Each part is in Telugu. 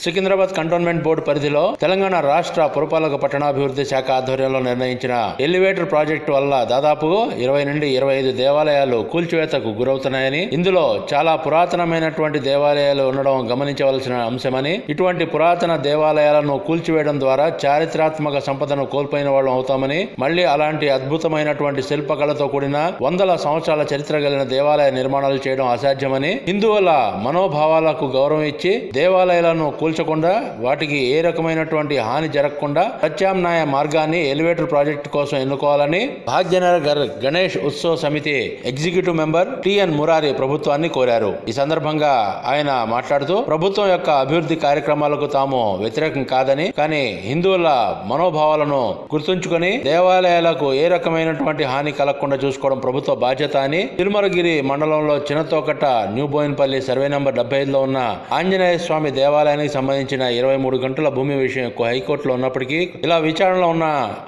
సికింద్రాబాద్ కంటోన్మెంట్ బోర్డు పరిధిలో తెలంగాణ రాష్ట్ర పురపాలక పట్టణాభివృద్ధి శాఖ ఆధ్వర్యంలో నిర్ణయించిన ఎలివేటర్ ప్రాజెక్టు వల్ల దాదాపు ఇరవై నుండి ఇరవై ఐదు దేవాలయాలు కూల్చివేతకు గురవుతున్నాయని ఇందులో చాలా పురాతనమైనటువంటి దేవాలయాలు ఉండడం గమనించవలసిన అంశమని ఇటువంటి పురాతన దేవాలయాలను కూల్చివేయడం ద్వారా చారిత్రాత్మక సంపదను కోల్పోయిన వాళ్ళం అవుతామని మళ్ళీ అలాంటి అద్భుతమైనటువంటి శిల్పకళతో కూడిన వందల సంవత్సరాల చరిత్ర కలిగిన దేవాలయ నిర్మాణాలు చేయడం అసాధ్యమని హిందువుల మనోభావాలకు గౌరవం ఇచ్చి దేవాలయాలను కూల్చకుండా వాటికి ఏ రకమైనటువంటి హాని జరగకుండా ప్రత్యామ్నాయ మార్గాన్ని ఎలివేటర్ ప్రాజెక్టు కోసం ఎన్నుకోవాలని భాగ్యనగర్ గణేష్ ఉత్సవ సమితి ఎగ్జిక్యూటివ్ మెంబర్ టిఎన్ మురారి ప్రభుత్వాన్ని కోరారు. ఈ సందర్భంగా ఆయన మాట్లాడుతూ ప్రభుత్వం యొక్క అభివృద్ధి కార్యక్రమాలకు తాము వ్యతిరేకం కాదని కానీ హిందువుల మనోభావాలను గుర్తుంచుకొని దేవాలయాలకు ఏ రకమైనటువంటి హాని కలగకుండా చూసుకోవడం ప్రభుత్వ బాధ్యత అని తిరుమలగిరి మండలంలో Chinnathokatta new Bowenpally survey number డెబ్బై ఐదులో ఉన్న ఆంజనేయ స్వామి దేవాలయానికి సంబంధించిన ఇరవై మూడు గంటల భూమి విషయం హైకోర్టులో ఉన్నప్పటికీ ఇలా విచారణలో ఉన్న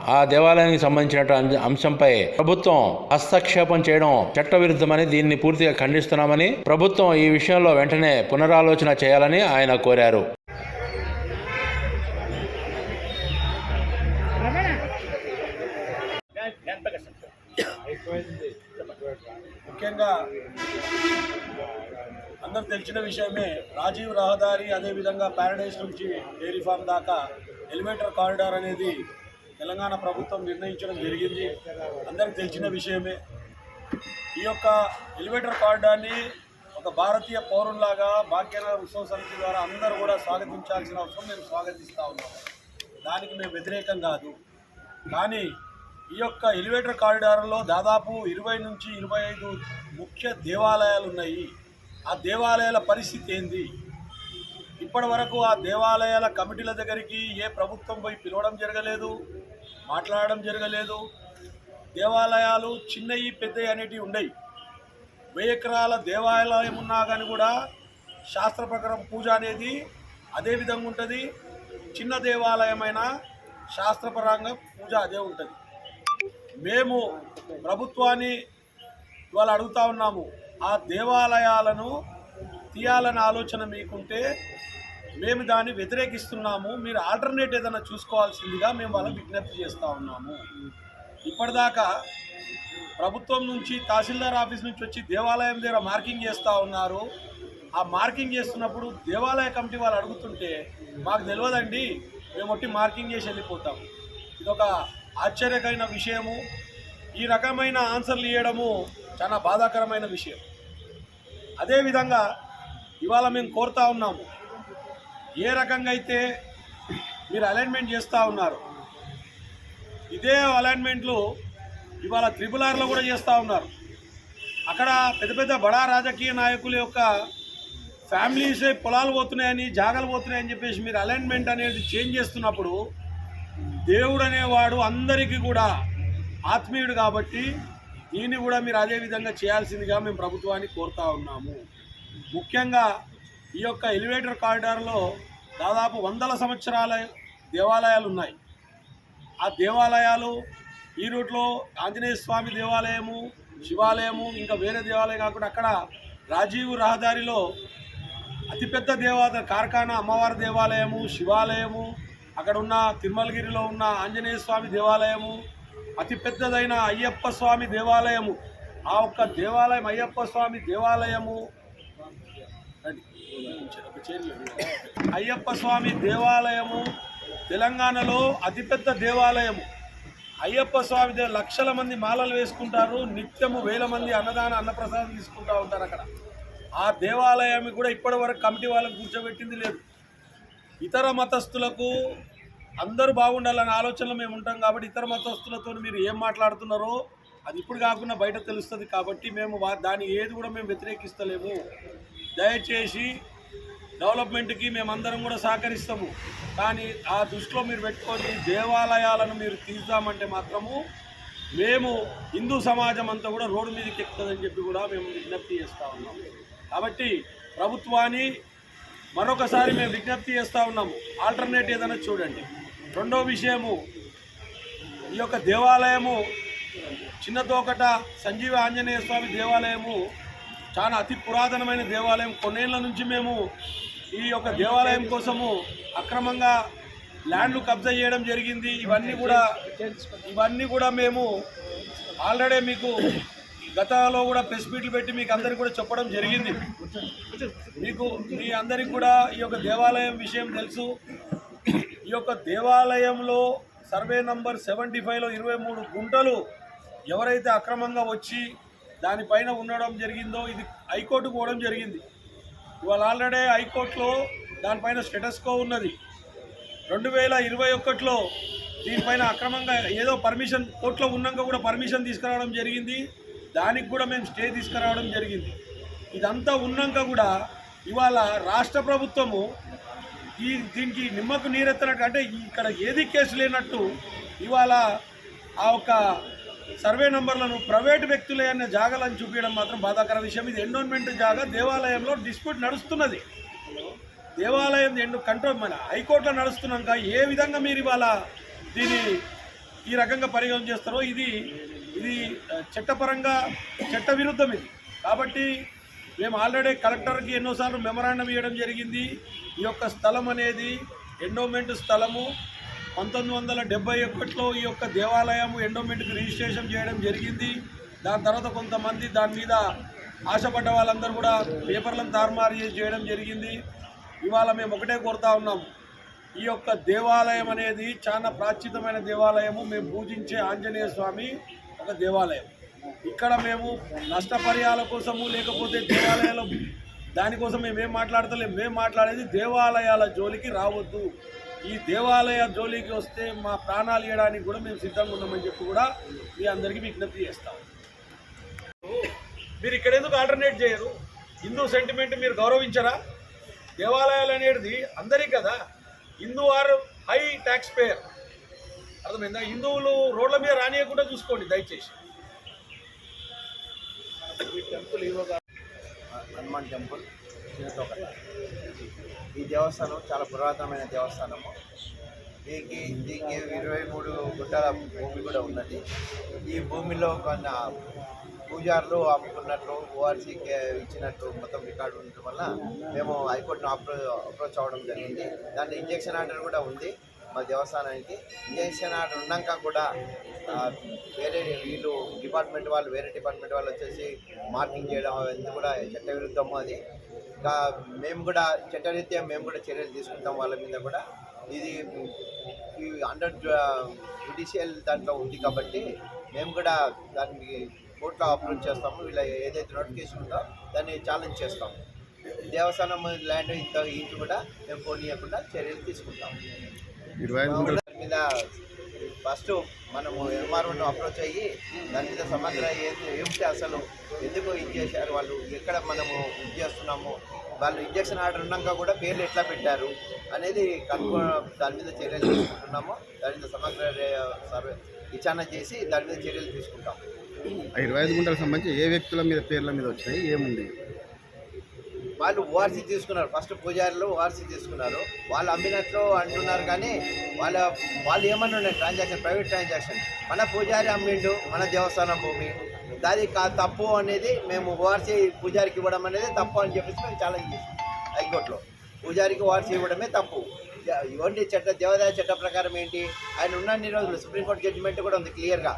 ఆ దేవాలయానికి సంబంధించిన అంశంపై ప్రభుత్వం హస్తక్షేపం చేయడం చట్టవిరుద్ధమని దీన్ని పూర్తిగా ఖండిస్తున్నామని ప్రభుత్వం ఈ విషయంలో వెంటనే పునరాలోచన చేయాలని ఆయన కోరారు. ముఖ్యంగా అందరూ తెలిసిన విషయమే రాజీవ్ రహదారి అదేవిధంగా ప్యారడైజ్ నుంచి డైరీ ఫామ్ దాకా ఎలివేటర్ కారిడార్ అనేది తెలంగాణ ప్రభుత్వం నిర్ణయించడం జరిగింది. అందరికి తెలిసిన విషయమే. ఈ యొక్క ఎలివేటర్ కారిడార్ని ఒక భారతీయ పౌరుల్లాగా భాగ్యనగర్ ఉత్సవ సమితి ద్వారా అందరూ కూడా స్వాగతించాల్సిన అవసరం మేము స్వాగతిస్తూ ఉన్నాం దానికి మేము వ్యతిరేకం కాదు. కానీ ఈ యొక్క ఎలివేటర్ కారిడార్లో దాదాపు ఇరవై నుంచి ఇరవై ఐదు ముఖ్య దేవాలయాలు ఉన్నాయి. ఆ దేవాలయాల పరిస్థితి ఏంది? ఇప్పటి వరకు ఆ దేవాలయాల కమిటీల దగ్గరికి ఏ ప్రభుత్వం పోయి పిలవడం జరగలేదు మాట్లాడడం జరగలేదు. దేవాలయాలు చిన్నవి పెద్దవి అనేటివి ఉండయి. వెయ్యి ఎకరాల దేవాలయం ఉన్నా కానీ కూడా శాస్త్ర ప్రకారం పూజ అనేది అదే విధంగా ఉంటుంది. చిన్న దేవాలయమైన శాస్త్రపరంగా పూజ అదే ఉంటుంది. మేము ప్రభుత్వాన్ని ఇవాళ అడుగుతా ఉన్నాము. ఆ దేవాలయాలను తీయాలని ఆలోచన మీకుంటే మేము దాన్ని వ్యతిరేకిస్తున్నాము. మీరు ఆల్టర్నేట్ ఏదైనా చూసుకోవాల్సిందిగా మేము వాళ్ళకి విజ్ఞప్తి చేస్తూ ఉన్నాము. ఇప్పటిదాకా ప్రభుత్వం నుంచి తహసీల్దార్ ఆఫీస్ నుంచి వచ్చి దేవాలయం దగ్గర మార్కింగ్ చేస్తూ ఉన్నారు. ఆ మార్కింగ్ చేస్తున్నప్పుడు దేవాలయ కమిటీ వాళ్ళు అడుగుతుంటే మాకు తెలియదండి మేము ఒట్టి మార్కింగ్ చేసి వెళ్ళిపోతాం. ఇదొక ఆశ్చర్యకరమైన విషయము. ఈ రకమైన ఆన్సర్లు ఇవ్వడము చాలా బాధాకరమైన విషయం. అదేవిధంగా ఇవాళ మేము కోరుతా ఉన్నాము ఏ రకంగా అయితే మీరు అలైన్మెంట్ చేస్తూ ఉన్నారు ఇదే అలైన్మెంట్లు ఇవాళ త్రిపుల్ ఆర్లో కూడా చేస్తూ ఉన్నారు. అక్కడ పెద్ద పెద్ద బడా రాజకీయ నాయకుల యొక్క ఫ్యామిలీస్ పొలాలు పోతున్నాయని జాగాలు పోతున్నాయని చెప్పేసి మీరు అలైన్మెంట్ అనేది చేంజ్ చేస్తున్నప్పుడు దేవుడు అనేవాడు అందరికీ కూడా ఆత్మీయుడు కాబట్టి దీన్ని కూడా మీరు అదే విధంగా చేయాల్సిందిగా మేము ప్రభుత్వాన్ని కోరుతా ఉన్నాము. ముఖ్యంగా ఈ యొక్క ఎలివేటర్ కారిడార్లో దాదాపు వందల సంవత్సరాల దేవాలయాలు ఉన్నాయి. ఆ దేవాలయాలు ఈ రూట్లో ఆంజనేయ స్వామి దేవాలయము శివాలయము ఇంకా వేరే దేవాలయం కాకుండా అక్కడ రాజీవ్ రహదారిలో అతిపెద్ద దేవాలయ కార్ఖానా అమ్మవారి దేవాలయము శివాలయము అక్కడ ఉన్న తిరుమలగిరిలో ఉన్న ఆంజనేయ స్వామి దేవాలయము అతిపెద్దదైన అయ్యప్ప స్వామి దేవాలయము. ఆ ఒక్క దేవాలయం అయ్యప్ప స్వామి దేవాలయము. అయ్యప్ప స్వామి దేవాలయము తెలంగాణలో అతిపెద్ద దేవాలయము. అయ్యప్ప స్వామి దగ్గర లక్షల మంది మాలలు వేసుకుంటారు. నిత్యము వేల మంది అన్నదాన అన్నప్రసాదం తీసుకుంటూ ఉంటారు అక్కడ. ఆ దేవాలయం కూడా ఇప్పటి వరకు కమిటీ వాళ్ళకి కూర్చోబెట్టింది లేదు. ఇతర మతస్థులకు అందరూ బాగుండాలనే ఆలోచనలో మేము ఉంటాం కాబట్టి ఇతర మతస్థులతో మీరు ఏం మాట్లాడుతున్నారో అది ఇప్పుడు కాకుండా బయట తెలుస్తుంది కాబట్టి మేము వా- దాని ఏది కూడా మేము వ్యతిరేకిస్తలేము. దయచేసి డెవలప్మెంట్కి మేమందరం కూడా సహకరిస్తాము. కానీ ఆ దృష్టిలో మీరు పెట్టుకొని దేవాలయాలను మీరు తీద్దామంటే మాత్రము మేము హిందూ సమాజం అంతా కూడా రోడ్డు మీదకి ఎక్కుతుందని చెప్పి కూడా మేము విజ్ఞప్తి చేస్తూ ఉన్నాము. కాబట్టి ప్రభుత్వాన్ని మరొకసారి మేము విజ్ఞప్తి చేస్తూ ఉన్నాము. ఆల్టర్నేట్ ఏదైనా చూడండి. రెండో విషయము ఈ యొక్క దేవాలయము చిన్నతోకట సంజీవ ఆంజనేయ స్వామి దేవాలయము చాలా అతి పురాతనమైన దేవాలయం. కొన్నేళ్ళ నుంచి మేము ఈ యొక్క దేవాలయం కోసము అక్రమంగా ల్యాండ్లు కబ్జా చేయడం జరిగింది. ఇవన్నీ కూడా ఇవన్నీ కూడా మేము ఆల్రెడీ మీకు గతంలో కూడా ప్రెస్ మీట్లు పెట్టి మీకు అందరికి కూడా చెప్పడం జరిగింది. మీకు మీ అందరికి కూడా ఈ యొక్క దేవాలయం విషయం తెలుసు. యొక్క దేవాలయంలో సర్వే నంబర్ సెవెంటీ ఫైవ్లో ఇరవై మూడు గుంటలు ఎవరైతే అక్రమంగా వచ్చి దానిపైన ఉండడం జరిగిందో ఇది హైకోర్టుకు పోవడం జరిగింది. ఇవాళ ఆల్రెడీ హైకోర్టులో దానిపైన స్టేటస్కో ఉన్నది. రెండు వేల ఇరవై ఒకటిలో దీనిపైన అక్రమంగా ఏదో పర్మిషన్ కోర్టులో ఉన్నాక కూడా పర్మిషన్ తీసుకురావడం జరిగింది. దానికి కూడా మేము స్టే తీసుకురావడం జరిగింది. ఇదంతా ఉన్నాక కూడా ఇవాళ రాష్ట్ర ప్రభుత్వము ఈ దీనికి నిమ్మకు నీరెత్తనట్టు అంటే ఇక్కడ ఏది కేసు లేనట్టు ఇవాళ ఆ యొక్క సర్వే నంబర్లను ప్రైవేటు వ్యక్తులే అనే జాగాలను చూపించడం మాత్రం బాధాకర విషయం. ఇది ఎండోన్మెంట్ జాగా. దేవాలయంలో డిస్ప్యూట్ నడుస్తున్నది. దేవాలయం ఎండు కంట్రోల్ మన హైకోర్టులో నడుస్తున్నాక ఏ విధంగా మీరు ఇవాళ దీన్ని ఈ రకంగా పరిగణన చేస్తారో ఇది ఇది చట్టపరంగా చట్ట విరుద్ధం ఇది. కాబట్టి మేము ఆల్రెడీ కలెక్టర్కి ఎన్నోసార్లు మెమరాండం ఇవ్వడం జరిగింది. ఈ యొక్క స్థలం అనేది ఎండోమెంట్ స్థలము. పంతొమ్మిది వందల డెబ్బై ఒకటిలో ఈ యొక్క దేవాలయము ఎండోమెంట్కి రిజిస్ట్రేషన్ చేయడం జరిగింది. దాని తర్వాత కొంతమంది దాని మీద ఆశపడ్డ వాళ్ళందరూ కూడా పేపర్లను తారుమారు చేసి చేయడం జరిగింది. ఇవాళ మేము ఒకటే కోరుతా ఉన్నాం. ఈ యొక్క దేవాలయం అనేది చాలా ప్రాచీతమైన దేవాలయము. మేము పూజించే ఆంజనేయ స్వామి ఒక దేవాలయం. ఇక్కడ మేము నష్టపరిహాల కోసము లేకపోతే దేవాలయాల దానికోసం మేము ఏం మాట్లాడతలేం. మేము మాట్లాడేది దేవాలయాల జోలికి రావద్దు. ఈ దేవాలయ జోలికి వస్తే మా ప్రాణాలు ఇవ్వడానికి కూడా మేము సిద్ధంగా ఉన్నామని చెప్పి కూడా మీ అందరికీ విజ్ఞప్తి చేస్తాం. మీరు ఇక్కడ ఎందుకు ఆల్టర్నేట్ చేయరు? హిందూ సెంటిమెంట్ మీరు గౌరవించరా? దేవాలయాలు అనేది అందరికీ కదా. Hindu or high tax payer అర్థమైందా? హిందువులు రోడ్ల మీద రానియకుండా చూసుకోండి దయచేసి. హనుమాన్ టెంపుల్ ఈ దేవస్థానం చాలా పురాతనమైన దేవస్థానము. దీనికి దీనికి ఇరవై మూడు గుంటల భూమి కూడా ఉన్నది. ఈ భూమిలో కొన్ని పూజారులు అమ్ముకున్నట్లు ఓఆర్సీకి ఇచ్చినట్టు మొత్తం రికార్డు ఉండటం వల్ల మేము హైకోర్టును అప్రో అప్రోచ్ అవ్వడం జరిగింది. దాని ఇంజక్షన్ ఆర్డర్ కూడా ఉంది. మా దేవస్థానానికి. ఇంజక్షన్ అక్కడ ఉన్నాక కూడా వేరే వీళ్ళు డిపార్ట్మెంట్ వాళ్ళు వేరే డిపార్ట్మెంట్ వాళ్ళు వచ్చేసి మార్కింగ్ చేయడం అవన్నీ కూడా చట్టవిరుద్ధము అది. ఇంకా మేము కూడా చట్టరీత్యా మేము కూడా చర్యలు తీసుకుంటాం వాళ్ళ మీద కూడా. ఇది ఈ అండర్ జుడిషియల్ దాంట్లో ఉంది కాబట్టి మేము కూడా దానికి కోర్టులో అప్రూవ్ చేస్తాము. వీళ్ళ ఏదైతే నోటిఫికేషన్ ఉందో దాన్ని ఛాలెంజ్ చేస్తాము. దేవస్థానం ల్యాండ్ ఇంత ఇంటి కూడా మేము పోనీయకుండా చర్యలు తీసుకుంటాము. తీసుకుంటాం దాని మీద ఫస్ట్ మనము ఎంఆర్ఓను అప్రోచ్ అయ్యి దాని మీద సమగ్ర ఏమిటి అసలు ఎందుకు ఇది చేశారు వాళ్ళు ఎక్కడ మనము ఇది చేస్తున్నాము వాళ్ళు ఇంజక్షన్ ఆర్డర్ ఉన్నాక కూడా పేర్లు ఎట్లా పెట్టారు అనేది కనుక్కో దాని మీద చర్యలు తీసుకుంటున్నాము. దాని మీద సమగ్ర సర్వే విచారణ చేసి దాని మీద చర్యలు తీసుకుంటాం ఇరవై ఐదు గుంటలకు సంబంధించి ఏ వ్యక్తుల మీద పేర్ల మీద వచ్చినాయి ఏముంది? వాళ్ళు ఓఆర్సీ తీసుకున్నారు. ఫస్ట్ పూజారులు ఓఆర్సీ తీసుకున్నారు. వాళ్ళు అమ్మినట్లు అంటున్నారు కానీ వాళ్ళ వాళ్ళు ఏమన్నా ట్రాన్సాక్షన్ ప్రైవేట్ ట్రాన్సాక్షన్. మన పూజారి అమ్మిండు మన దేవస్థానం భూమి. దాని కా తప్పు అనేది మేము ఓఆర్సీ పూజారికి ఇవ్వడం అనేది తప్పు అని చెప్పేసి మేము ఛాలెంజ్ చేసాం హైకోర్టులో. పూజారికి ఓఆర్సీ ఇవ్వడమే తప్పు. ఇవ్వండి చట్ట దేవాదాయ చట్ట ప్రకారం ఏంటి? ఆయన ఉన్నన్ని రోజులు సుప్రీంకోర్టు జడ్జిమెంట్ కూడా ఉంది క్లియర్గా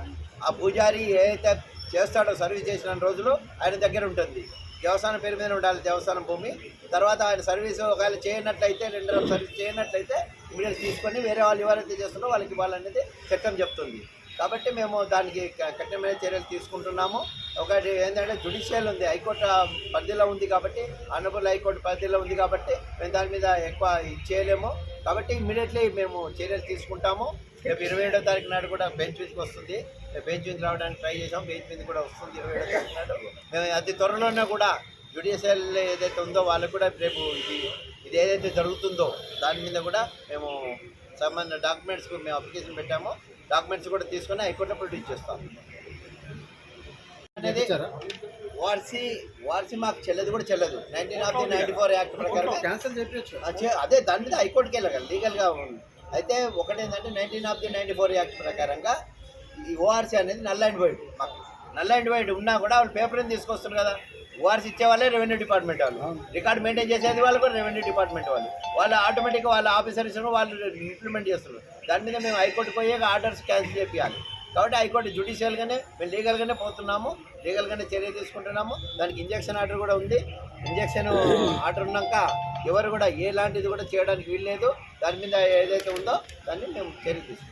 ఆ పూజారి ఏదైతే చేస్తాడో సర్వీస్ చేసిన రోజులు ఆయన దగ్గర ఉంటుంది. దేవస్థానం పేరు మీద ఉండాలి దేవస్థానం భూమి. తర్వాత ఆయన సర్వీస్ ఒకవేళ చేయనట్లయితే రెండు రోజులు సర్వీస్ చేయనట్లయితే ఇమీడియట్ తీసుకొని వేరే వాళ్ళు ఎవరైతే చేస్తున్నారో వాళ్ళకి ఇవ్వాలనేది చట్టం చెప్తుంది. కాబట్టి మేము దానికి కఠినమైన చర్యలు తీసుకుంటున్నాము. ఒకటి ఏంటంటే జుడిషియల్ ఉంది. హైకోర్టు పరిధిలో ఉంది కాబట్టి ఆనరబుల్ హైకోర్టు పరిధిలో ఉంది కాబట్టి మేము దాని మీద ఎక్కువ ఇది చేయలేము. కాబట్టి ఇమ్మీడియట్లీ మేము చర్యలు తీసుకుంటాము. రేపు ఇరవై ఏడో తారీఖు నాడు కూడా బెంచ్ మీదకి వస్తుంది. బెంచ్ మీద రావడానికి ట్రై చేసాం. బెంచ్ మీద కూడా వస్తుంది ఇరవై ఏడో తారీఖు నాడు. మేము అతి త్వరలోనే కూడా జ్యుడిషియల్ ఏదైతే ఉందో వాళ్ళకు కూడా రేపు ఇది ఇది ఏదైతే జరుగుతుందో దాని మీద కూడా మేము సంబంధ డాక్యుమెంట్స్ మేము అప్లికేషన్ పెట్టామో. డాక్యుమెంట్స్ కూడా తీసుకొని హైకోర్టులో ప్రొడ్యూస్ చేస్తాం. అనేది వార్సీ వార్సీ మాకు చెల్లదు కూడా చెల్లదు. Nineteen of the ninety four act ప్రకారం అదే దాని మీద హైకోర్టుకి వెళ్ళగలరు లీగల్గా అయితే ఒకటేంటంటే nineteen of the ninety four act ప్రకారంగా ఈ ఓఆర్సీ అనేది నల్ అండ్ వైడ్ మాకు నల్ అండ్ వైడ్ ఉన్నా కూడా వాళ్ళు పేపర్ ఏం తీసుకొస్తారు కదా? ఓఆర్సీ ఇచ్చే వాళ్ళే రెవెన్యూ డిపార్ట్మెంట్ వాళ్ళు. రికార్డ్ మెయింటైన్ చేసేది వాళ్ళు కూడా రెవెన్యూ డిపార్ట్మెంట్ వాళ్ళు. వాళ్ళు ఆటోమేటిక్గా వాళ్ళ ఆఫీసర్స్ వాళ్ళు ఇంప్లిమెంట్ చేస్తున్నారు. దాని మీద మేము హైకోర్టు పోయాక ఆర్డర్స్ క్యాన్సిల్ చేయాలి కాబట్టి హైకోర్టు జ్యుడిషియల్గానే మేము లీగల్గానే పోతున్నాము. లీగల్గానే చర్య తీసుకుంటున్నాము. దానికి ఇంజక్షన్ ఆర్డర్ కూడా ఉంది. ఇంజక్షన్ ఆర్డర్ ఉన్నాక ఎవరు కూడా ఎలాంటిది కూడా చేయడానికి వీల్లేదు దాని మీద ఏదైతే ఉందో దాన్ని మేము చర్య తీసుకుంటాం.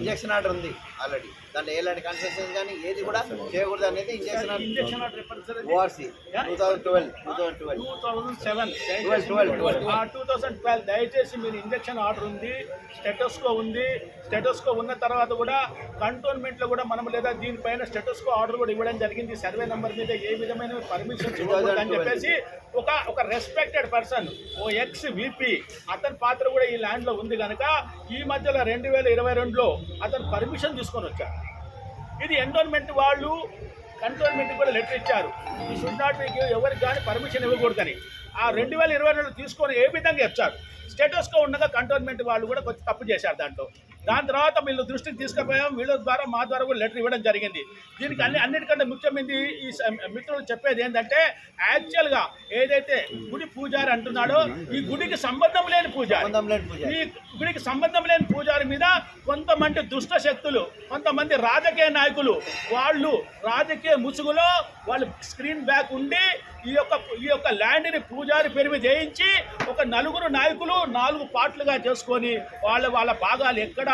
ఇంజక్షన్ ఆర్డర్ ఉంది ఆల్రెడీ. దాంట్లో ఎలాంటి కన్సెషన్ కానీ ఏది కూడా చేయకూడదు అనేది ఇంజక్షన్ సార్ అది? ORC two thousand twelve two thousand twelve 2007 twelve, twelve, twelve. ఆ 2012 దయచేసి మీరు ఇంజెక్షన్ ఆర్డర్ ఉంది స్టెటోస్కో ఉంది స్టెటోస్కో ఉన్న తర్వాత కూడా కంటోన్మెంట్లో కూడా మనం లేదా దీనిపైన స్టెటోస్కో ఆర్డర్ కూడా ఇవ్వడం జరిగింది సర్వే నంబర్ మీద ఏ విధమైన పర్మిషన్ అని చెప్పేసి ఒక ఒక రెస్పెక్టెడ్ పర్సన్ ఓ ఎక్స్ విపి అతని పాత్ర కూడా ఈ ల్యాండ్లో ఉంది కనుక ఈ మధ్యలో రెండు వేల ఇరవై రెండులో అతను పర్మిషన్ తీసుకొని వచ్చారు ఇది ఎండోన్మెంట్ వాళ్ళు కంటోన్మెంట్ కూడా లెటర్ ఇచ్చారు. ఈ షుడ్ నాట్ మీకు ఎవరికి కానీ పర్మిషన్ ఇవ్వకూడదని. ఆ రెండు వేల ఇరవై రెండు తీసుకొని ఏ విధంగా ఇచ్చారు స్టేటస్కో ఉండగా కంటోన్మెంట్ వాళ్ళు కూడా కొంచెం తప్పు చేశారు దాంట్లో. దాని తర్వాత వీళ్ళు దృష్టికి తీసుకుపోయాం. వీళ్ళ ద్వారా మా ద్వారా కూడా లెటర్ ఇవ్వడం జరిగింది. దీనికి అన్ని అన్నిటికంటే ముఖ్యమైనది ఈ మిత్రులు చెప్పేది ఏంటంటే యాక్చువల్గా ఏదైతే గుడి పూజారి అంటున్నాడో ఈ గుడికి సంబంధం లేని పూజారి. ఈ వీడికి సంబంధం లేని పూజారి మీద కొంతమంది దుష్ట శక్తులు కొంతమంది రాజకీయ నాయకులు వాళ్ళు రాజకీయ ముసుగులో వాళ్ళు స్క్రీన్ బ్యాక్ ఉండి ఈ యొక్క ఈ యొక్క ల్యాండ్ని పూజారి పేరు మీద ఒక నలుగురు నాయకులు నాలుగు పార్ట్లుగా చేసుకొని వాళ్ళ వాళ్ళ భాగాలు ఎక్కడ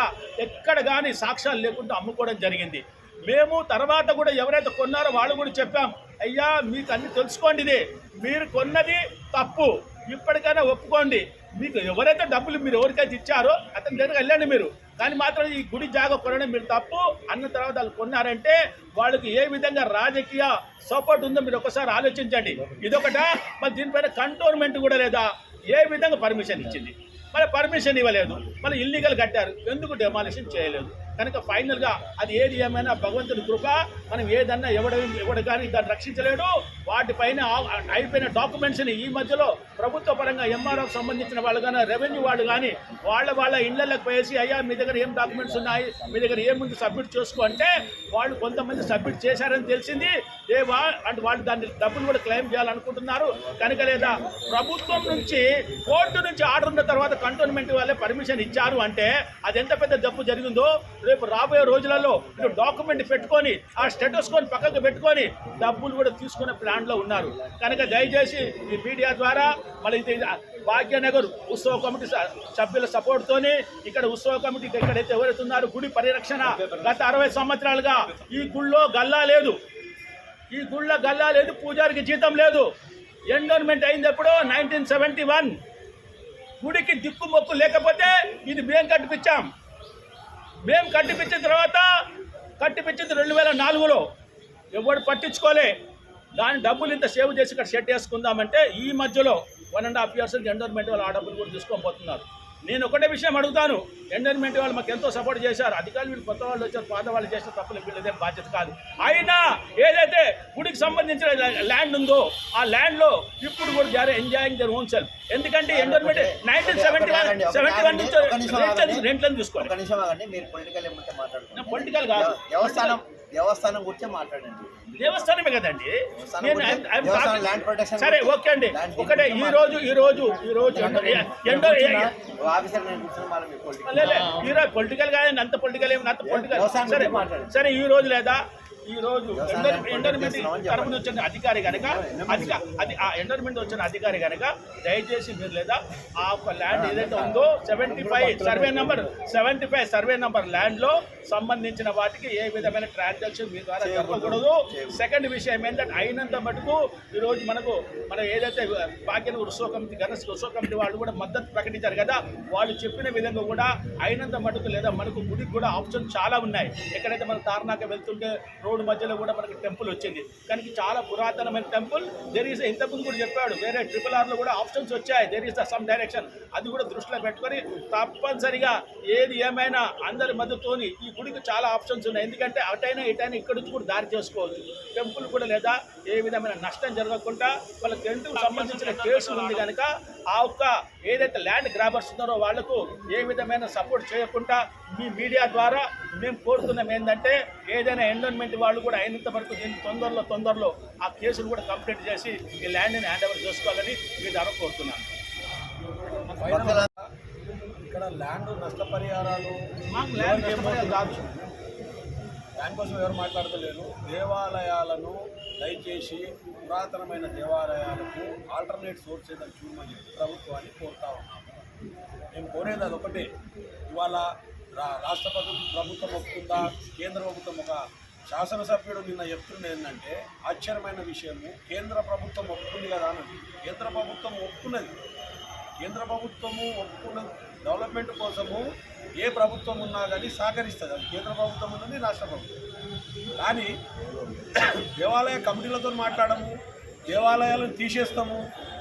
ఎక్కడ కానీ సాక్ష్యాలు లేకుండా అమ్ముకోవడం జరిగింది. మేము తర్వాత కూడా ఎవరైతే కొన్నారో వాళ్ళు కూడా చెప్పాం అయ్యా మీకు అన్ని తెలుసుకోండి ఇది. మీరు కొన్నది తప్పు. ఇప్పటికైనా ఒప్పుకోండి. మీకు ఎవరైతే డబ్బులు మీరు ఎవరికైతే ఇచ్చారో అతని దగ్గర వెళ్ళండి మీరు. కానీ మాత్రం ఈ గుడి జాగా కొనడం మీరు తప్పు. అన్న తర్వాత వాళ్ళు కొన్నారంటే వాళ్ళకి ఏ విధంగా రాజకీయ సపోర్ట్ ఉందో మీరు ఒకసారి ఆలోచించండి. ఇదొకట? మరి దీనిపైన కంటోన్మెంట్ కూడా లేదా? ఏ విధంగా పర్మిషన్ ఇచ్చింది? మరి పర్మిషన్ ఇవ్వలేదు. మళ్ళీ ఇల్లీగల్ కట్టారు. ఎందుకు డెమాలిషన్ చేయలేదు? కనుక ఫైనల్గా అది ఏది ఏమైనా భగవంతుడి కృప మనం ఏదన్నా ఎవడ ఎవడు కానీ దాన్ని రక్షించలేడు. వాటిపైన అయిపోయిన డాక్యుమెంట్స్ని ఈ మధ్యలో ప్రభుత్వ పరంగా ఎంఆర్ఓకి సంబంధించిన వాళ్ళు కానీ రెవెన్యూ వాళ్ళు కానీ వాళ్ళ వాళ్ళ ఇళ్ళలోకి పోయేసి అయ్యా మీ దగ్గర ఏం డాక్యుమెంట్స్ ఉన్నాయి? మీ దగ్గర ఏముంది సబ్మిట్ చేసుకో. అంటే వాళ్ళు కొంతమంది సబ్మిట్ చేశారని తెలిసింది. దేవా అంటే వాళ్ళు దాన్ని డబ్బులు కూడా క్లెయిమ్ చేయాలనుకుంటున్నారు. కనుక లేదా ప్రభుత్వం నుంచి కోర్టు నుంచి ఆర్డర్ ఉన్న తర్వాత కంటోన్మెంట్ వాళ్ళే పర్మిషన్ ఇచ్చారు అంటే అది ఎంత పెద్ద తప్పు జరిగిందో రేపు రాబోయే రోజులలో మీరు డాక్యుమెంట్ పెట్టుకొని ఆ స్టేటస్కొని పక్కకు పెట్టుకొని డబ్బులు కూడా తీసుకునే ప్లాన్లో ఉన్నారు. కనుక దయచేసి ఈ మీడియా ద్వారా మళ్ళీ ఇది భాగ్యనగర్ ఉత్సవ కమిటీ స- సభ్యుల సపోర్ట్తోని ఇక్కడ ఉత్సవ కమిటీ ఎక్కడైతే ఎవరైతే ఉన్నారో గుడి పరిరక్షణ గత అరవై సంవత్సరాలుగా ఈ గుళ్ళో గల్లా లేదు. ఈ గుళ్ళ గల్లా లేదు పూజారికి జీతం లేదు. ఎండోన్మెంట్ అయింది ఎప్పుడో నైన్టీన్ సెవెంటీ వన్ గుడికి దిక్కు మొక్కు లేకపోతే ఇది మేము కట్టిపించాం మేము కట్టిపించిన తర్వాత కట్టిపించింది రెండు వేల నాలుగులో. ఎవడు పట్టించుకోలే. దాని డబ్బులు ఇంత సేవ్ చేసి ఇక్కడ సెట్ చేసుకుందామంటే ఈ మధ్యలో one and half years endowment వాళ్ళు ఆ డబ్బులు కూడా తీసుకొని పోతున్నారు. నేను ఒకటే విషయం అడుగుతాను. ఎండోర్మెంట్ వాళ్ళు మాకు ఎంతో సపోర్ట్ చేశారు. అధికారులు వీళ్ళు కొత్త వాళ్ళు వచ్చారు పాత వాళ్ళు చేసిన తప్పులు వీళ్ళదే బాధ్యత కాదు. అయినా ఏదైతే గుడికి సంబంధించిన ల్యాండ్ ఉందో ఆ ల్యాండ్లో ఇప్పుడు కూడా are enjoying their own self. ఎందుకంటే endowment nineteen seventy seventy one నుంచి రెంట్లను మీరు పొలిటికల్ కాదు. దేవస్థానం గురించి మాట్లాడండి. దేవస్థానమే కదండి. సరే ఓకే అండి. ఒకటే ఈ రోజు ఈ రోజు ఈ రోజు ఎండో పొలిటికల్ లే, లే, ఈ రోజు పొలిటికల్ కాదు అంత పొలిటికల్ ఏమి అంత పొలిటికల్ సరే. సరే ఈ రోజు లేదా ఈ రోజు ఎండర్మెంట్ తరపున చెప్పండి. వచ్చిన అధికారి కనుక అధిక అది ఆ ఎండర్మెంట్ వచ్చిన అధికారి కనుక దయచేసి మీరు లేదా ఆ ఒక ల్యాండ్ ఏదైతే ఉందో seventy five survey number seventy five survey number ల్యాండ్లో సంబంధించిన వాటికి ఏ విధమైన ట్రాన్సాక్షన్ మీ ద్వారా జరగకూడదు సెకండ్ విషయం ఏంటంటే అయినంత మటుకు ఈ రోజు మనకు మనం ఏదైతే భాగ్యం ఉత్సవ కమిటీ ఉత్సవ కమిటీ వాళ్ళు కూడా మద్దతు ప్రకటించారు కదా వాళ్ళు చెప్పిన విధంగా కూడా అయినంత మటుకు లేదా మనకు గుడికి కూడా ఆప్షన్ చాలా ఉన్నాయి. ఎక్కడైతే మన తార్నాక వెళ్తుంటే రోడ్ రోడ్డు మధ్యలో కూడా మనకి టెంపుల్ వచ్చింది. కానీ చాలా పురాతనమైన టెంపుల్. దేర్ ఈస్ ఇంతకుముందు కూడా చెప్పాడు వేరే ట్రిపుల్ ఆర్లో కూడా ఆప్షన్స్ వచ్చాయి. There is the some direction అది కూడా దృష్టిలో పెట్టుకొని తప్పనిసరిగా ఏది ఏమైనా అందరి మద్దతుతోని ఈ గుడికి చాలా ఆప్షన్స్ ఉన్నాయి. ఎందుకంటే అటైనా ఇటైనా ఇక్కడ నుంచి కూడా దారి చేసుకోవచ్చు. టెంపుల్ కూడా లేదా ఏ విధమైన నష్టం జరగకుండా వాళ్ళ టెంట్కు సంబంధించిన కేసు ఉంది కనుక ఆ ఒక్క ఏదైతే ల్యాండ్ గ్రాబర్స్ ఉన్నారో వాళ్ళకు ఏ విధమైన సపోర్ట్ చేయకుండా మీ మీడియా ద్వారా మేము కోరుతున్నాం ఏంటంటే ఏదైనా ఎండోన్మెంట్ వాళ్ళు కూడా అయినంత వరకు దీన్ని తొందరలో తొందరలో ఆ కేసును కూడా కంప్లీట్ చేసి ఈ ల్యాండ్ని హ్యాండ్ ఓవర్ చేసుకోవాలని మీ ద్వారా కోరుతున్నాను. ఇక్కడ ల్యాండ్ నష్టపరిహారాలు మాకు ల్యాండ్ కాదు. దానికోసం ఎవరు మాట్లాడతలేరు? దేవాలయాలను దయచేసి పురాతనమైన దేవాలయాలకు ఆల్టర్నేట్ సోర్స్ ఏదైనా చూడమని ప్రభుత్వాన్ని కోరుతా ఉన్నాము. మేము కోరేది అది ఒకటే ఇవాళ రా రాష్ట్ర ప్రభుత్వం ప్రభుత్వం ఒప్పుకుందా? కేంద్ర ప్రభుత్వం ఒక శాసనసభ్యుడు నిన్న చెప్తున్నది ఏంటంటే ఆశ్చర్యమైన విషయము కేంద్ర ప్రభుత్వం ఒప్పుకుంది కదా అన్నది కేంద్ర ప్రభుత్వం ఒప్పుకున్నది. కేంద్ర ప్రభుత్వము ఒప్పుకున్న డెవలప్మెంట్ కోసము ఏ ప్రభుత్వం ఉన్నా కానీ సహకరిస్తుంది. అది కేంద్ర ప్రభుత్వం ఉన్నది రాష్ట్ర ప్రభుత్వం. కానీ దేవాలయ కమిటీలతో మాట్లాడము దేవాలయాలను తీసేస్తాము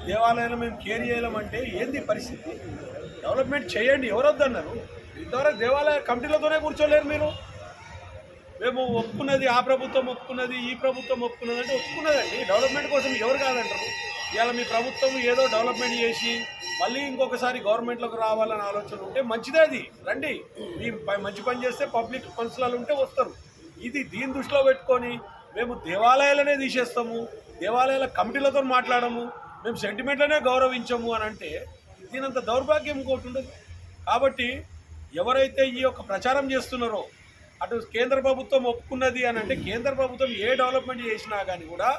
దేవాలయాలు మేము కేర్ చేయలేమంటే ఏంది పరిస్థితి? డెవలప్మెంట్ చేయండి ఎవరొద్దన్నారు? ఇంతవరకు దేవాలయ కమిటీలతోనే కూర్చోలేరు మీరు. మేము ఒప్పుకున్నది ఆ ప్రభుత్వం ఒప్పుకున్నది ఈ ప్రభుత్వం ఒప్పుకున్నది అంటే ఒప్పుకున్నదండి. డెవలప్మెంట్ కోసం ఎవరు కాదంటారు? ఇలా మీ ప్రభుత్వం ఏదో డెవలప్మెంట్ చేసి మళ్ళీ ఇంకొకసారి గవర్నమెంట్లోకి రావాలని ఆలోచన ఉంటే మంచిదే అది. రండి. మీ మంచి పని చేస్తే పబ్లిక్ మనసులలో ఉంటే వస్తారు. ఇది దీని దృష్టిలో పెట్టుకొని మేము దేవాలయాలనే తీసేస్తాము దేవాలయాల కమిటీలతో మాట్లాడము మేము సెంటిమెంట్లనే గౌరవించము అని అంటే దీనంత దౌర్భాగ్యం ఇంకోటి ఉండదు. కాబట్టి ఎవరైతే ఈ యొక్క ప్రచారం చేస్తున్నారో అటు కేంద్ర ప్రభుత్వం ఒప్పుకున్నది అని అంటే కేంద్ర ప్రభుత్వం ఏ డెవలప్మెంట్ చేసినా కానీ కూడా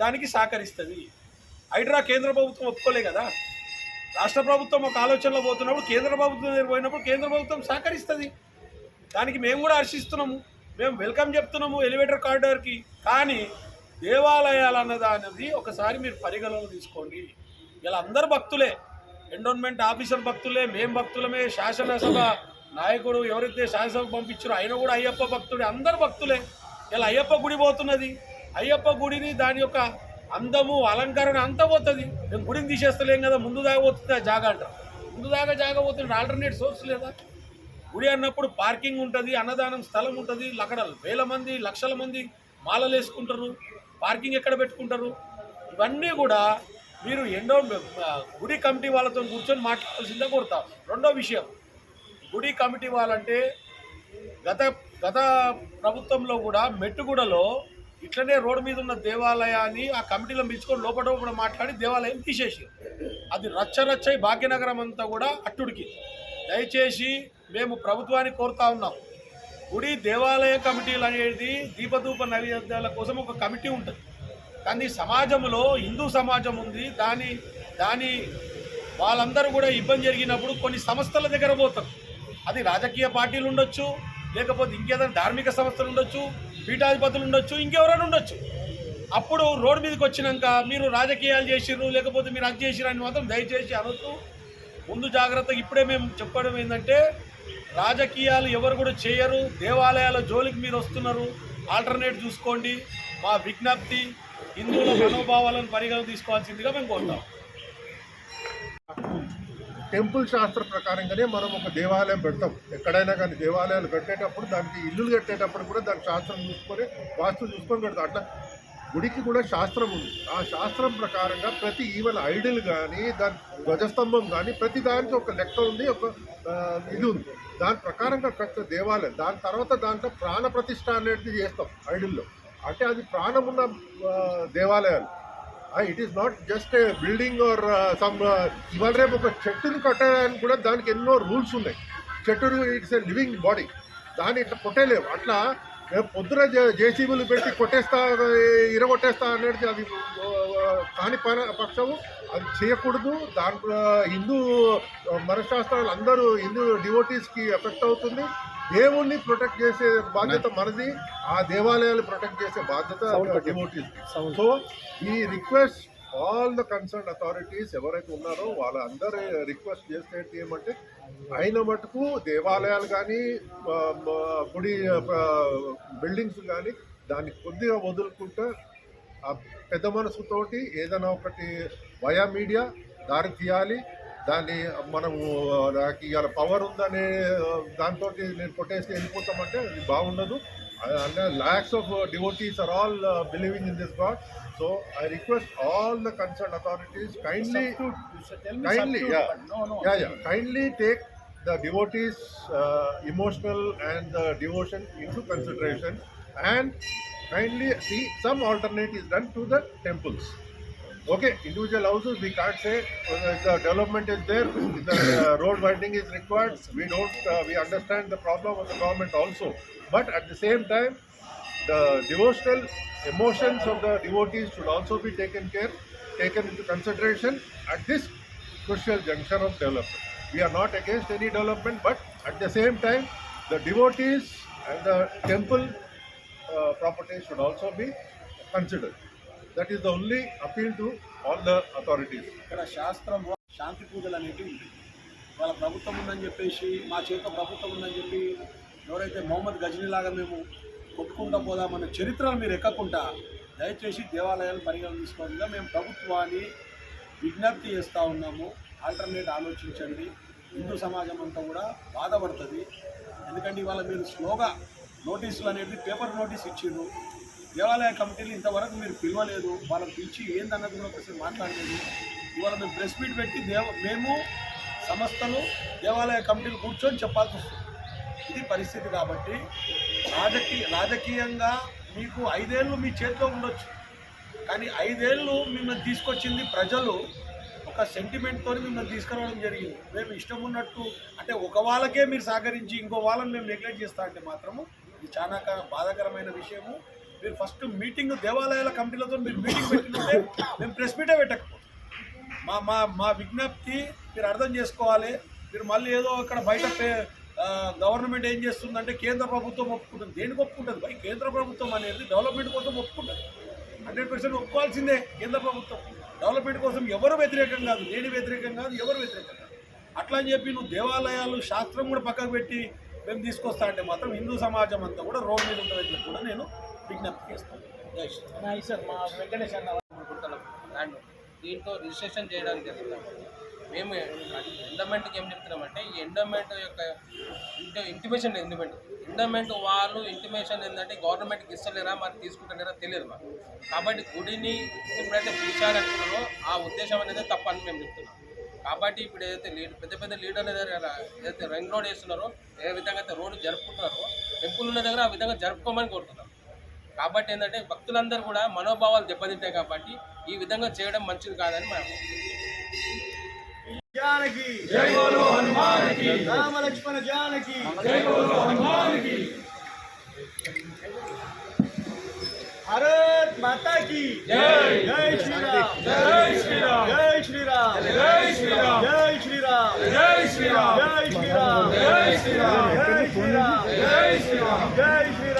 దానికి సహకరిస్తుంది. హైడ్రా కేంద్ర ప్రభుత్వం ఒప్పుకోలే కదా. రాష్ట్ర ప్రభుత్వం ఒక ఆలోచనలో పోతున్నప్పుడు కేంద్ర ప్రభుత్వం దగ్గర పోయినప్పుడు కేంద్ర ప్రభుత్వం సహకరిస్తుంది. దానికి మేము కూడా హర్షిస్తున్నాము. మేము వెల్కమ్ చెప్తున్నాము ఎలివేటర్ కారిడార్కి. కానీ దేవాలయాలు అన్నది అనేది ఒకసారి మీరు పరిగణలో తీసుకోండి. ఇలా అందరు భక్తులే ఎండోన్మెంట్ ఆఫీసర్ భక్తులే మేం భక్తులమే శాసనసభ నాయకుడు ఎవరైతే శాసనసభ పంపించారో ఆయన కూడా అయ్యప్ప భక్తుడే అందరు భక్తులే. ఇలా అయ్యప్ప గుడి పోతున్నది. అయ్యప్ప గుడిని దాని యొక్క అందము అలంకరణ అంతా పోతుంది. మేము గుడిని తీసేస్తలేం కదా ముందు దాకా పోతుంది ఆ జాగా అంటారు ముందు దాకా జాగా పోతుంది ఆల్టర్నేట్ సోర్స్ లేదా? గుడి అన్నప్పుడు పార్కింగ్ ఉంటుంది అన్నదానం స్థలం ఉంటుంది అక్కడ వేల మంది లక్షల మంది మాలలు వేసుకుంటారు పార్కింగ్ ఎక్కడ పెట్టుకుంటారు? ఇవన్నీ కూడా మీరు ఎన్నో గుడి కమిటీ వాళ్ళతో కూర్చొని మాట్లాడాల్సిందే కోరుతా. రెండో విషయం గుడి కమిటీ వాళ్ళంటే గత గత ప్రభుత్వంలో కూడా మెట్టుగూడలో ఇట్లనే రోడ్డు మీద ఉన్న దేవాలయాన్ని ఆ కమిటీలో పిలుచుకొని లోపల కూడా మాట్లాడి దేవాలయం తీసేసి. అది రచ్చరచ్చై భాగ్యనగరం అంతా కూడా అట్టుడికి. దయచేసి మేము ప్రభుత్వాన్ని కోరుతా ఉన్నాం. గుడి దేవాలయ కమిటీలు అనేది దీపధూప నైవేద్యాల కోసం ఒక కమిటీ ఉంటుంది. కానీ సమాజంలో హిందూ సమాజం ఉంది. దాని దాని వాళ్ళందరూ కూడా ఇబ్బంది జరిగినప్పుడు కొన్ని సంస్థల దగ్గర పోతారు అది రాజకీయ పార్టీలు ఉండొచ్చు లేకపోతే ఇంకేదైనా ధార్మిక సంస్థలు ఉండొచ్చు పీఠాధిపతులు ఉండొచ్చు ఇంకెవరైనా ఉండొచ్చు. అప్పుడు రోడ్డు మీదకి వచ్చినాక మీరు రాజకీయాలు చేసిర్రు లేకపోతే మీరు అది చేసిర్రు అని మాత్రం దయచేసి అనొద్దు. ముందు జాగ్రత్తగా ఇప్పుడే మేము చెప్పడం ఏంటంటే రాజకీయాలు ఎవరు కూడా చేయరు దేవాలయాల జోలికి మీరు వస్తున్నారు ఆల్టర్నేట్ చూసుకోండి. మా విజ్ఞప్తి హిందువుల మనోభావాలను పరిగణ తీసుకోవాల్సిందిగా మేము కోరుతాం. టెంపుల్ శాస్త్ర ప్రకారంగానే మనం ఒక దేవాలయం పెడతాం. ఎక్కడైనా కానీ దేవాలయాలు కట్టేటప్పుడు దానికి ఇల్లులు కట్టేటప్పుడు కూడా దాని శాస్త్రం చూసుకొని వాస్తు చూసుకొని కడతాం అట్లా గుడికి కూడా శాస్త్రం ఉంది. ఆ శాస్త్రం ప్రకారంగా ప్రతి ఈవెన్ ఐడిల్ కానీ దాని ధ్వజస్తంభం కానీ ప్రతి దానికి ఒక లెక్క ఉంది ఒక ఇది ఉంది. దాని ప్రకారంగా కట్టిన దేవాలయం. దాని తర్వాత దాంట్లో ప్రాణ ప్రతిష్ట అనేది చేస్తాం ఐడిల్లో. అంటే అది ప్రాణం ఉన్న దేవాలయాలు. It is not just a building or some ఇవాళ రేపు ఒక చెట్టుని కట్టడానికి కూడా దానికి ఎన్నో రూల్స్ ఉన్నాయి. చెట్టును ఇట్స్ ఎ లివింగ్ బాడీ దాన్ని ఇట్లా కొట్టేలేవు అట్లా రేపు పొద్దున జేసీబీలు పెట్టి కొట్టేస్తా ఇరగొట్టేస్తా అనేది అది కాని పన పక్షము. అది చేయకూడదు. దాంట్లో హిందూ మనశాస్త్రాలు అందరూ హిందూ డివోటీస్కి ఎఫెక్ట్ అవుతుంది. దేవుణ్ణి ప్రొటెక్ట్ చేసే బాధ్యత మనది ఆ దేవాలయాలు ప్రొటెక్ట్ చేసే బాధ్యత డివోటీస్కి సో ఈ request all the concern authorities ఎవరైతే ఉన్నారో వాళ్ళందరూ రిక్వెస్ట్ చేస్తే ఏమంటే అయిన మటుకు దేవాలయాలు కానీ గుడి బిల్డింగ్స్ కానీ దాన్ని కొద్దిగా వదులుకుంటా ఆ పెద్ద మనసుతోటి ఏదైనా ఒకటి వయా మీడియా దారి తీయాలి. దాన్ని మనము నాకు ఇవాళ పవర్ ఉందనే దాంతో నేను కొట్టేస్తే వెళ్ళిపోతామంటే అది బాగుండదు. And lakhs of devotees are all believing in this god so I request all the concern authorities kindly kindly kindly take the devotees emotional and the devotion in to consideration and kindly some alternative done to the temples okay individual houses we can't say. Uh, the development is there. The uh, road widening is required. We don't uh, we understand the problem of the government also. But at the same time the devotional emotions of the devotees should also be taken care taken into consideration at this crucial juncture of development. We are not against any development but at the same time the devotees and the temple uh, properties should also be considered that is the only appeal to all the authorities ఇక్కడ శాస్త్రం శాంతి పూజలు అనేవి ఉంటాయి. వాళ్ళ ప్రభుత్వం ఉందని చెప్పేసి మా చేతిలో ప్రభుత్వం ఉందని చెప్పి ఎవరైతే మొహమ్మద్ గజనీ లాగా మేము ఒప్పుకుంటా పోదామన్న చరిత్రను మీరు ఎక్కకుండా దయచేసి దేవాలయాలు పరిగణన తీసుకోకుండా మేము ప్రభుత్వాన్ని విజ్ఞప్తి చేస్తూ ఉన్నాము. ఆల్టర్నేట్ ఆలోచించండి. హిందూ సమాజం అంతా కూడా బాధపడుతుంది. ఎందుకంటే ఇవాళ మీరు స్లోగా నోటీసులు అనేవి పేపర్ నోటీస్ ఇచ్చిండ్రు. దేవాలయ కమిటీలు ఇంతవరకు మీరు పిలవలేదు. వాళ్ళని పిలిచి ఏందన్నది కూడా ఒకసారి మాట్లాడలేదు. ఇవాళ మేము ప్రెస్ మీట్ పెట్టి దేవ మేము సంస్థలు దేవాలయ కమిటీలు కూర్చొని చెప్పాల్సి వస్తుంది. ఇది పరిస్థితి కాబట్టి రాజకీయ రాజకీయంగా మీకు ఐదేళ్ళు మీ చేతిలో ఉండొచ్చు. కానీ ఐదేళ్ళు మిమ్మల్ని తీసుకొచ్చింది ప్రజలు ఒక సెంటిమెంట్తో మిమ్మల్ని తీసుకురావడం జరిగింది. మేము ఇష్టం ఉన్నట్టు అంటే ఒక వాళ్ళకే మీరు సహకరించి ఇంకో వాళ్ళని మేము నెగ్లెక్ట్ చేస్తా అంటే మాత్రము ఇది చాలా బాధాకరమైన విషయము. మీరు ఫస్ట్ మీటింగ్ దేవాలయాల కమిటీలతో మీరు మీటింగ్ పెట్టినట్టే మేము ప్రెస్ మీటే పెట్టకపోతే. మా మా మా విజ్ఞప్తి మీరు అర్థం చేసుకోవాలి. మీరు మళ్ళీ ఏదో అక్కడ బయట పే- గవర్నమెంట్ ఏం చేస్తుందంటే కేంద్ర ప్రభుత్వం ఒప్పుకుంటుంది. దేనికి ఒప్పుకుంటుంది? బై కేంద్ర ప్రభుత్వం అనేది డెవలప్మెంట్ కోసం ఒప్పుకుంటుంది. హండ్రెడ్ పర్సెంట్ ఒప్పుకోవాల్సిందే కేంద్ర ప్రభుత్వం. డెవలప్మెంట్ కోసం ఎవరు వ్యతిరేకం కాదు. నేను వ్యతిరేకం కాదు? ఎవరు వ్యతిరేకం కాదు. అట్లా అని చెప్పి నువ్వు దేవాలయాలు శాస్త్రం కూడా పక్కకు పెట్టి మేము తీసుకొస్తా అంటే మాత్రం హిందూ సమాజం అంతా కూడా రోడ్ మీద ఉంటుందని చెప్పి కూడా నేను విజ్ఞప్తి చేస్తాం. సార్ మా వెంకటేష్ అన్న గుర్తుల ల్యాండ్ దీంట్లో రిజిస్ట్రేషన్ చేయడానికి వెళ్తున్నాం మేము ఎండమెంట్కి ఏం చెప్తున్నామంటే ఈ ఎండోమెంట్ యొక్క ఇంటిమేషన్ ఎండమెంట్ ఎండోమెంట్ వాళ్ళు ఇంటిమేషన్ ఏంటంటే గవర్నమెంట్కి ఇస్తలేరా మరి తీసుకుంటలేరా తెలియదు మాకు. కాబట్టి గుడిని ఎప్పుడైతే పిలిచాలనుకున్నారో ఆ ఉద్దేశం అనేది తప్పని మేము చెప్తున్నాం. కాబట్టి ఇప్పుడు ఏదైతే లీడ్ పెద్ద పెద్ద లీడర్ల దగ్గర ఏదైతే రింగ్ రోడ్ వేస్తున్నారో ఏ విధంగా అయితే రోడ్డు జరుపుకుంటున్నారో టెంపుల్ ఉన్న దగ్గర ఆ విధంగా జరుపుకోమని కోరుతున్నాం. కాబట్టి ఏంటంటే భక్తులందరూ కూడా మనోభావాలు దెబ్బతింటాయి కాబట్టి ఈ విధంగా చేయడం మంచిది కాదని మనం జానకి జై జానకి జై జై జై శ్రీరామ్ జై శ్రీరామ్ జై శ్రీరామ్ జై శ్రీరామ్ జై శ్రీరామ్ జై శ్రీరామ్ జై శ్రీరామ్ జై శ్రీరామ్ జై శ్రీరామ్ జై శ్రీరామ్ జై శ్రీరామ్